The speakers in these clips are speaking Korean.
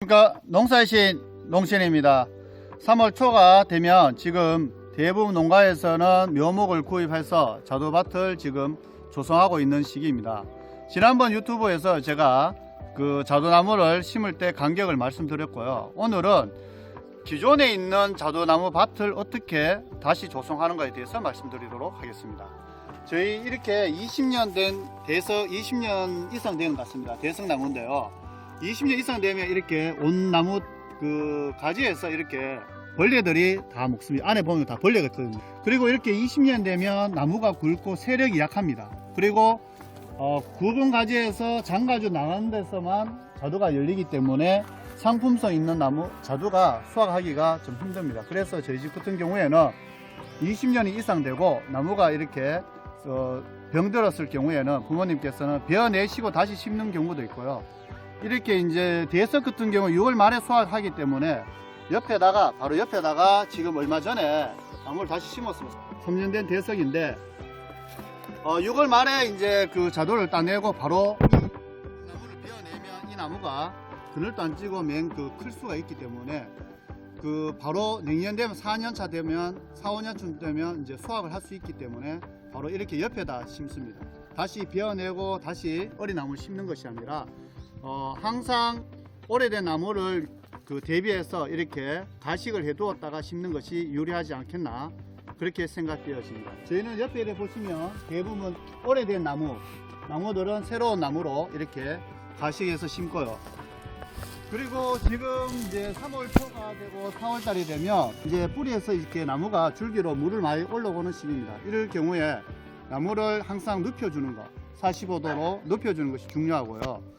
그러니까 농사의 신 농신입니다. 3월 초가 되면 지금 대부분 농가에서는 묘목을 구입해서 자두밭을 지금 조성하고 있는 시기입니다. 지난번 유튜브에서 제가 그 자두나무를 심을 때 간격을 말씀드렸고요. 오늘은 기존에 있는 자두나무 밭을 어떻게 다시 조성하는가에 대해서 말씀드리도록 하겠습니다. 저희 이렇게 20년 된 대석 20년 이상 된 것 같습니다. 대석나무인데요. 20년 이상 되면 이렇게 온 나무 그 가지에서 이렇게 벌레들이 다 먹습니다. 안에 보면 다 벌레가 있거든요. 그리고 이렇게 20년 되면 나무가 굵고 세력이 약합니다. 그리고 어, 굵은 가지에서 장가주 나가는 데서만 자두가 열리기 때문에 상품성 있는 나무 자두가 수확하기가 좀 힘듭니다. 그래서 저희 집 같은 경우에는 20년이 이상 되고 나무가 이렇게 어, 병들었을 경우에는 부모님께서는 베어내시고 다시 심는 경우도 있고요. 이렇게 이제 대석 같은 경우 6월 말에 수확하기 때문에 옆에다가 바로 옆에다가 지금 얼마 전에 나무를 다시 심었습니다. 3년 된 대석인데 어, 6월 말에 이제 그 자도를 따내고 바로 이 나무를 베어내면 이 나무가 그늘도 안 찌고 맹그클 수가 있기 때문에 그 바로 내년 되면 4년 차 되면 4, 5년쯤 되면 이제 수확을 할 수 있기 때문에 바로 이렇게 옆에다 심습니다. 다시 베어내고 다시 어린 나무를 심는 것이 아니라 어, 항상 오래된 나무를 그 대비해서 이렇게 가식을 해두었다가 심는 것이 유리하지 않겠나 그렇게 생각되어집니다. 저희는 옆에 이렇게 보시면 대부분 오래된 나무, 나무들은 새로운 나무로 이렇게 가식해서 심고요. 그리고 지금 이제 3월 초가 되고 4월 달이 되면 이제 뿌리에서 이렇게 나무가 줄기로 물을 많이 올라오는 시기입니다. 이럴 경우에 나무를 항상 눕혀주는 것, 45도로 눕혀주는 것이 중요하고요.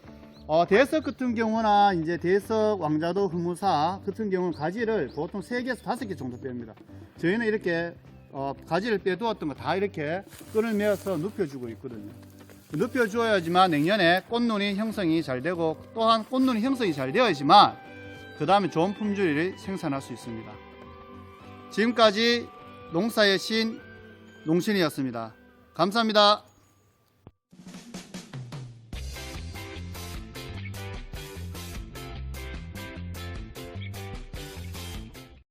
어, 대석 같은 경우나 이제 대석 왕자도 흐무사 같은 경우는 가지를 보통 3개에서 5개 정도 뺍니다. 저희는 이렇게 어, 가지를 빼두었던 거 다 이렇게 끈을 메어서 눕혀주고 있거든요. 눕혀주어야지만 내년에 꽃눈이 형성이 잘 되고 또한 꽃눈이 형성이 잘 되어야지만 그 다음에 좋은 품질을 생산할 수 있습니다. 지금까지 농사의 신 농신이었습니다. 감사합니다.